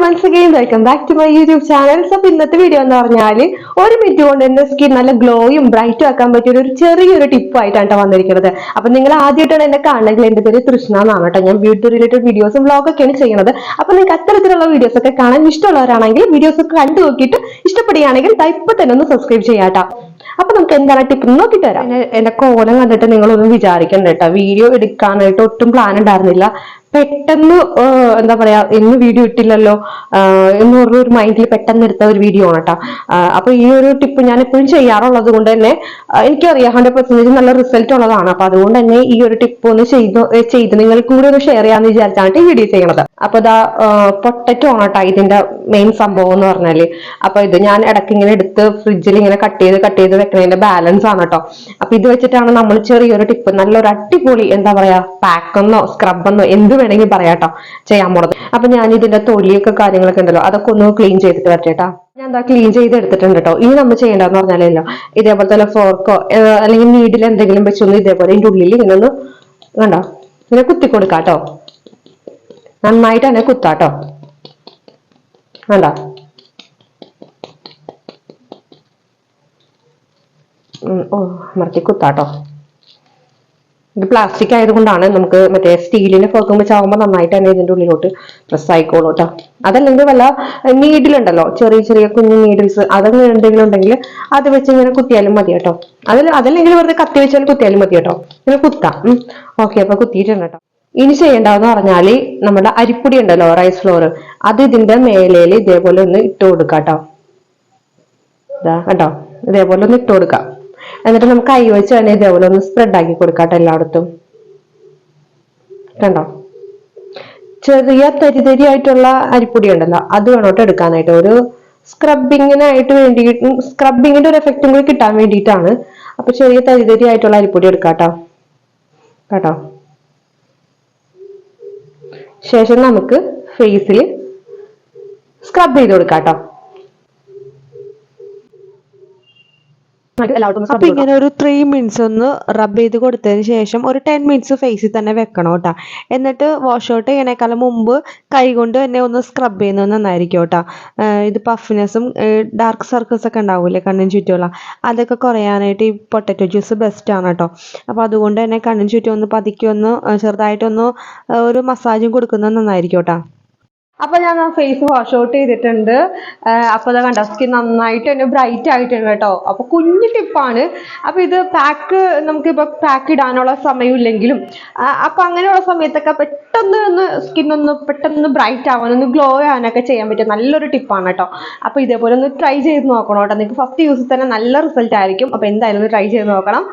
Once again welcome back to my YouTube channel അപ്പൊ ഇന്നത്തെ video എന്ന് പറഞ്ഞാൽ ഒരു മിനിറ്റ് കൊണ്ട് എന്റെ സ്കിൻ നല്ല ഗ്ലോയും ബ്രൈറ്റും ആക്കാൻ പറ്റിയ ഒരു ചെറിയൊരു ടിപ്പ് ആയിട്ടാണ് ട്ടോ വന്നിരിക്കുന്നത്. അപ്പൊ നിങ്ങൾ ആദ്യമായിട്ടാണ് എന്നെ കാണണമെങ്കിൽ എന്റെ പേര് തൃഷ്ണ എന്നാണ് കേട്ടോ. ഞാൻ ബ്യൂട്ടി റിലേറ്റഡ് വീഡിയോസും വ്ളോഗൊക്കെയാണ് ചെയ്യുന്നത്. അപ്പൊ നിങ്ങൾക്ക് അത്തരത്തിലുള്ള വീഡിയോസ് ഒക്കെ കാണാൻ ഇഷ്ടമുള്ളവരാണെങ്കിൽ വീഡിയോസ് ഒക്കെ കണ്ടു നോക്കിയിട്ട് ഇഷ്ടപ്പെടുകയാണെങ്കിൽ ഇപ്പൊ തന്നെ ഒന്ന് സബ്സ്ക്രൈബ് ചെയ്യാട്ടോ അപ്പൊ നമുക്ക് എന്താണ് ടിപ്പ് നോക്കിട്ട് വരാം. എന്റെ കോലം കണ്ടിട്ട് നിങ്ങളൊന്നും വിചാരിക്കണ്ട കേട്ടോ. വീഡിയോ എടുക്കാനായിട്ട് ഒട്ടും പ്ലാൻ ഉണ്ടായിരുന്നില്ല. പെട്ടെന്ന് എന്താ പറയാ ഇന്ന് വീഡിയോ ഇട്ടില്ലല്ലോ. എന്ന് പറഞ്ഞ ഒരു മൈൻഡിൽ പെട്ടെന്ന് എടുത്ത ഒരു വീഡിയോ ആണ് കേട്ടോ അപ്പൊ ഈ ഒരു ടിപ്പ് ഞാൻ എപ്പോഴും ചെയ്യാറുള്ളത് കൊണ്ട് തന്നെ എനിക്കറിയാം ഹൺഡ്രഡ് പെർസെന്റേജ് നല്ല റിസൾട്ട് ഉള്ളതാണ്. അപ്പൊ അതുകൊണ്ട് തന്നെ ഈ ഒരു ടിപ്പ് ഒന്ന് ചെയ്ത് ചെയ്ത് നിങ്ങൾ കൂടി ഒന്ന് ഷെയർ ചെയ്യാന്ന് വിചാരിച്ചാണ് ഈ വീഡിയോ ചെയ്യണത്. അപ്പൊ ഇതാ പൊട്ടറ്റോ ആണ് കേട്ടോ ഇതിന്റെ മെയിൻ സംഭവം എന്ന് പറഞ്ഞാൽ. അപ്പൊ ഇത് ഞാൻ ഇടയ്ക്ക് ഇങ്ങനെ എടുത്ത് ഫ്രിഡ്ജിൽ ഇങ്ങനെ കട്ട് ചെയ്ത് കട്ട് ചെയ്ത് വെക്കുന്നതിന്റെ ബാലൻസ് ആണ് കേട്ടോ അപ്പൊ ഇത് വെച്ചിട്ടാണ് നമ്മൾ ചെറിയൊരു ടിപ്പ് നല്ലൊരു അടിപൊളി എന്താ പറയാ പാക്കെന്നോ സ്ക്രബെന്നോ എന്ത് വേണമെങ്കിൽ പറയാട്ടോ ചെയ്യാൻ പോണത്. അപ്പൊ ഞാൻ ഇതിന്റെ തൊലിയൊക്കെ കാര്യങ്ങളൊക്കെ ഉണ്ടല്ലോ അതൊക്കെ ഒന്ന് ക്ലീൻ ചെയ്തിട്ട് വരട്ടെട്ടാ ഞാൻ എന്താ ക്ലീൻ ചെയ്ത് എടുത്തിട്ടുണ്ട് കേട്ടോ ഇനി നമ്മൾ ചെയ്യേണ്ടതെന്ന് പറഞ്ഞാലല്ലോ ഇതേപോലെ തന്നെ ഫോർക്കോ അല്ലെങ്കിൽ നീഡിൽ എന്തെങ്കിലും വെച്ചൊന്ന് ഇതേപോലെ ഇതിന്റെ ഉള്ളിൽ ഇങ്ങനെ ഒന്ന് കണ്ടോ? ഇങ്ങനെ കുത്തി കൊടുക്കാട്ടോ നന്നായിട്ട് തന്നെ കുത്താട്ടോ കണ്ടോ? ഓ മറക്കി കുത്താട്ടോ ഇത് പ്ലാസ്റ്റിക് ആയതുകൊണ്ടാണ് നമുക്ക് മറ്റേ സ്റ്റീലിന്റെ ഫോർക്കും വെച്ചാകുമ്പോൾ നന്നായിട്ട് തന്നെ ഇതിന്റെ ഉള്ളിലോട്ട് പ്രസ് ആയിക്കോളൂ കേട്ടോ അതല്ലെങ്കിൽ വല്ല നീഡിലുണ്ടല്ലോ ചെറിയ ചെറിയ കുഞ്ഞു നീഡിൽസ് അതൊക്കെ എന്തെങ്കിലും ഉണ്ടെങ്കിൽ അത് വെച്ച് ഇങ്ങനെ കുത്തിയാലും മതി കേട്ടോ. അതിൽ അതല്ലെങ്കിൽ വെറുതെ കത്തി വെച്ചാൽ കുത്തിയാലും മതി കേട്ടോ. ഇങ്ങനെ കുത്താം. ഓക്കെ അപ്പൊ കുത്തിയിട്ടുണ്ട് കേട്ടോ ഇനി ചെയ്യേണ്ടതെന്ന് പറഞ്ഞാൽ നമ്മുടെ അരിപ്പൊടി ഉണ്ടല്ലോ റൈസ് ഫ്ലോർ അത് ഇതിന്റെ മേലേൽ ഇതേപോലെ ഒന്ന് ഇട്ട് കൊടുക്കാം കേട്ടോ കേട്ടോ ഇതേപോലെ ഒന്ന് ഇട്ട് കൊടുക്കാം. എന്നിട്ട് നമുക്ക് കൈ വെച്ച് തന്നെ ഇതേപോലെ ഒന്ന് സ്പ്രെഡ് ആക്കി കൊടുക്കാം കേട്ടോ എല്ലായിടത്തും. കണ്ടോ? ചെറിയ തരി തരി ആയിട്ടുള്ള അരിപ്പൊടി ഉണ്ടല്ലോ അത് വേണോട്ട് എടുക്കാനായിട്ട്. ഒരു സ്ക്രബിങ്ങിനായിട്ട് വേണ്ടി സ്ക്രബിങ്ങിന്റെ ഒരു എഫക്റ്റും കൂടി കിട്ടാൻ വേണ്ടിയിട്ടാണ്. അപ്പൊ ചെറിയ തരി തരി ആയിട്ടുള്ള അരിപ്പൊടി എടുക്കാട്ടോ. കേട്ടോ? ശേഷം നമുക്ക് ഫേസിൽ സ്ക്രബ് ചെയ്ത് കൊടുക്കാം എല്ലാവർക്കും അപ്പൊ ഇങ്ങനെ ഒരു ത്രീ മിനിറ്റ്സ് ഒന്ന് റബ്ബ് ചെയ്ത് കൊടുത്തതിന് ശേഷം ഒരു ടെൻ മിനിറ്റ്സ് ഫേസിൽ തന്നെ വെക്കണം കേട്ടോ. എന്നിട്ട് വാഷ് ഔട്ട് ചെയ്യണേക്കാളും മുമ്പ് കൈ കൊണ്ട് തന്നെ ഒന്ന് സ്ക്രബ് ചെയ്യുന്നത് നന്നായിരിക്കും കേട്ടോ. ഇത് പഫ്നെസ്സും ഡാർക്ക് സർക്കിൾസ് ഒക്കെ ഉണ്ടാവില്ലേ കണ്ണിന് ചുറ്റുമുള്ള? അതൊക്കെ കുറയാനായിട്ട് ഈ പൊട്ടറ്റോ ജ്യൂസ് ബെസ്റ്റ് ആണ് കേട്ടോ. അപ്പോൾ അതുകൊണ്ട് തന്നെ കണ്ണിന് ചുറ്റും ഒന്ന് പതുക്കി ഒന്ന് ചെറുതായിട്ടൊന്ന് ഒരു മസാജും കൊടുക്കുന്നത് നന്നായിരിക്കും കേട്ടോ. അപ്പൊ ഞാൻ ആ ഫേസ് വാഷ് ഔട്ട് ചെയ്തിട്ടുണ്ട്. അപ്പോൾ അപ്പൊ കണ്ട സ്കിൻ നന്നായിട്ട് തന്നെ ബ്രൈറ്റ് ആയിട്ടുണ്ട് കേട്ടോ. അപ്പോൾ കുഞ്ഞു ടിപ്പാണ് അപ്പോൾ ഇത് പാക്ക് നമുക്കിപ്പോൾ പാക്ക് ഇടാനുള്ള സമയമില്ലെങ്കിലും അപ്പോൾ അപ്പൊ അങ്ങനെയുള്ള സമയത്തൊക്കെ പെട്ടെന്ന് ഒന്ന് സ്കിൻ ഒന്ന് പെട്ടെന്ന് ബ്രൈറ്റ് ആവാൻ ഒന്ന് ഗ്ലോ ആവാനൊക്കെ ചെയ്യാൻ പറ്റിയ നല്ലൊരു ടിപ്പാണ് കേട്ടോ. അപ്പോൾ ഇതേപോലെ ഒന്ന് ട്രൈ ചെയ്ത് നോക്കണം കേട്ടോ. നിങ്ങൾക്ക് ഫസ്റ്റ് യൂസിൽ തന്നെ നല്ല റിസൾട്ട് ആയിരിക്കും. അപ്പോൾ എന്തായാലും ഒന്ന് ട്രൈ ചെയ്ത് നോക്കണം.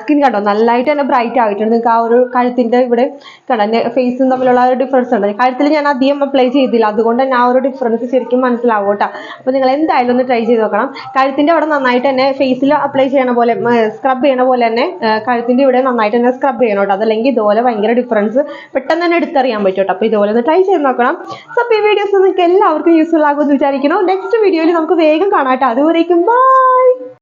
സ്കിൻ കണ്ടോ നല്ലതായിട്ട് തന്നെ ബ്രൈറ്റ് ആയിട്ടുണ്ട്. നിങ്ങൾക്ക് ആ ഒരു കഴുത്തിന്റെ ഇവിടെ കണ്ടോ ഫേസും തമ്മിലുള്ള ഒരു ഡിഫറൻസ് ഉണ്ട്? കഴുത്തിൽ ഞാൻ അധികം അപ്ലൈ ചെയ്തില്ല. അതുകൊണ്ട് തന്നെ ആ ഒരു ഡിഫറൻസ് ശരിക്കും മനസ്സിലാവും കേട്ടോ അപ്പൊ നിങ്ങൾ എന്തായാലും ഒന്ന് ട്രൈ ചെയ്ത് നോക്കണം. കഴുത്തിന്റെ അവിടെ നന്നായിട്ട് തന്നെ ഫേസിൽ അപ്ലൈ ചെയ്യണ പോലെ സ്ക്രബ് ചെയ്യണ പോലെ തന്നെ കഴുത്തിന്റെ ഇവിടെ നന്നായിട്ട് തന്നെ സ്ക്രബ് ചെയ്യണം കേട്ടോ. അതല്ലെങ്കിൽ ഇതുപോലെ ഭയങ്കര ഡിഫറൻസ് പെട്ടെന്ന് തന്നെ എടുത്തറിയാൻ പറ്റും കേട്ടോ. അപ്പൊ ഇതുപോലെ ഒന്ന് ട്രൈ ചെയ്ത് നോക്കണം. സോ ഈ വീഡിയോസ് നിങ്ങൾക്ക് എല്ലാവർക്കും യൂസ്ഫുൾ ആകുമെന്ന് വിചാരിക്കുന്നു. നെക്സ്റ്റ് വീഡിയോയിൽ നമുക്ക് വേഗം കാണാം കേട്ടോ. അതുവരേക്കും ബൈ